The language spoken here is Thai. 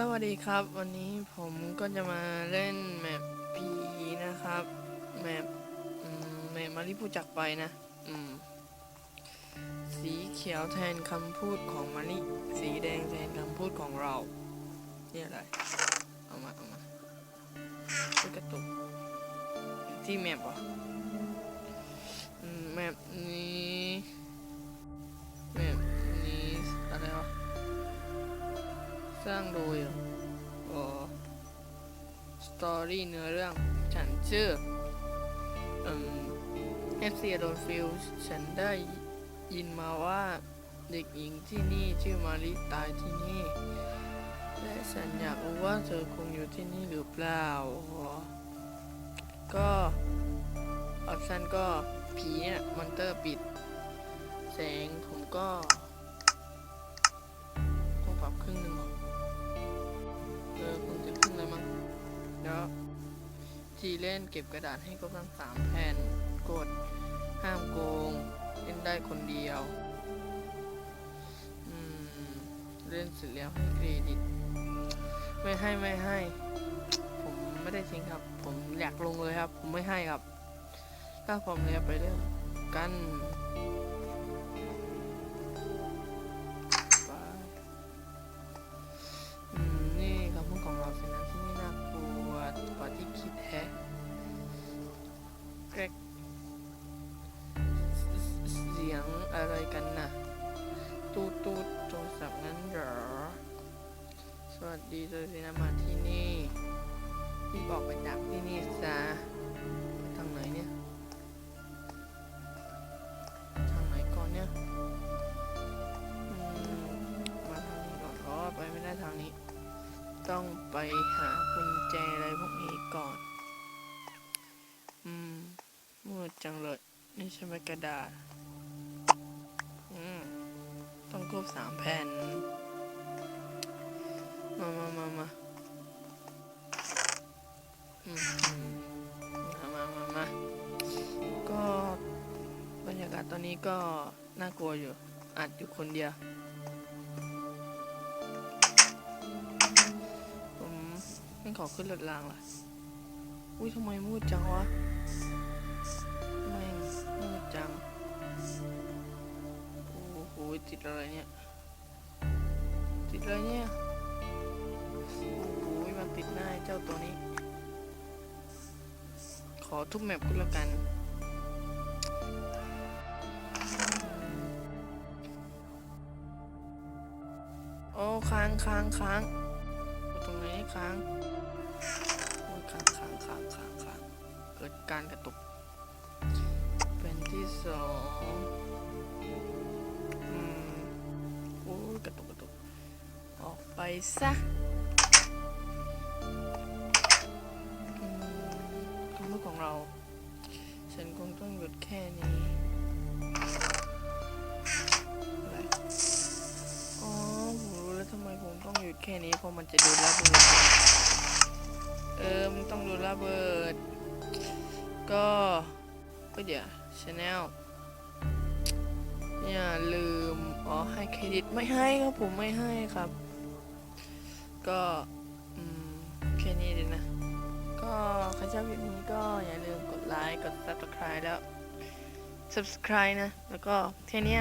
สวัสดีครับ วันนี้ผมก็จะมาเล่นแมปผีนะครับแมปแมปมาริผู้จักไปนะ อืม สีเขียวแทนคำพูดของมาริสีแดงแทนคำพูดของเรา เนี่ยอะไร เอามาเอามาช่วยกระตุกที่แมปเหรอแมปนี้ ร้างโดยเอ่อสตอรี่เนื้อเรื่อง ฉันชื่อเอฟซีโดนฟิลฉันได้ยินมาว่าเด็กหญิงที่นี่ชื่อมาริตายที่นี่ และฉันอยากรู้ว่าเธอคงอยู่ที่นี่หรือเปล่า ก็ออปชันก็ผีเนี่ยมอนเตอร์ปิด แสงผมก็ต้องปรับครึ่งหนึ่งหรอ แล้วทีเล่นเก็บกระดาษให้ครบทั้งสามแผ่นกด ห้ามโกง เล่นได้คนเดียว อืม เล่นเสร็จแล้วให้เครดิต ไม่ให้ไม่ให้ ผมไม่ได้ทิ้งครับ ผมอยากลงเลยครับ ผมไม่ให้ครับ ถ้าผมเลยไปเรื่องกัน ดีเจอสินะมาที่นี่พี่บอกไปจากที่นี่ซะไปทางไหนเนี่ย ทางไหนก่อนเนี่ยมมาทางนี้ก่อนอ๋อไปไม่ได้ทางนี้ ต้องไปหากุญแจอะไรพวกนี้ก่อน อืมมืดจังเลย นี่ใช่ไหมกระดาษ อืม ต้องครบสามแผ่น มามามามาอืมมามามามาก็บรรยากาศตอนนี้ก็น่ากลัวอยู่อัดอยู่คนเดียว ผมไม่ขอขึ้นรถรางล่ะ อุ้ยทำไมมืดจังวะแม่งมืดจัง โอ้โหติดอะไรเนี่ย ติดอะไรเนี่ย โอ้โหมันติดหน้าเจ้าตัวนี้ ขอทุกแมปขึ้นแล้วกัน โอ้ค้างค้างค้างกูตรงไหนค้างโอ้ยค้างค้างค้างค้างค้างเกิดการกระตุก เป็นที่สองอืมโอ้กระตุกกระตุกออกไปซะ คำพูดของเรา ฉันคงต้องหยุดแค่นี้อ๋อผมรู้แล้วทำไมผมต้องหยุดแค่นี้ เพราะมันจะโดระเบิด เออ มันต้องโดระเบิด ก็ก็เดี๋ยวชาแนลอย่าลืม อ๋อ ให้เครดิตไม่ให้ครับผมไม่ให้ครับ ก็ อืม แค่นี้เลยนะ ก็ ก็อย่าลืมกดไลค์ กด subscribe แล้ว subscribe นะ แล้วก็แค่นี้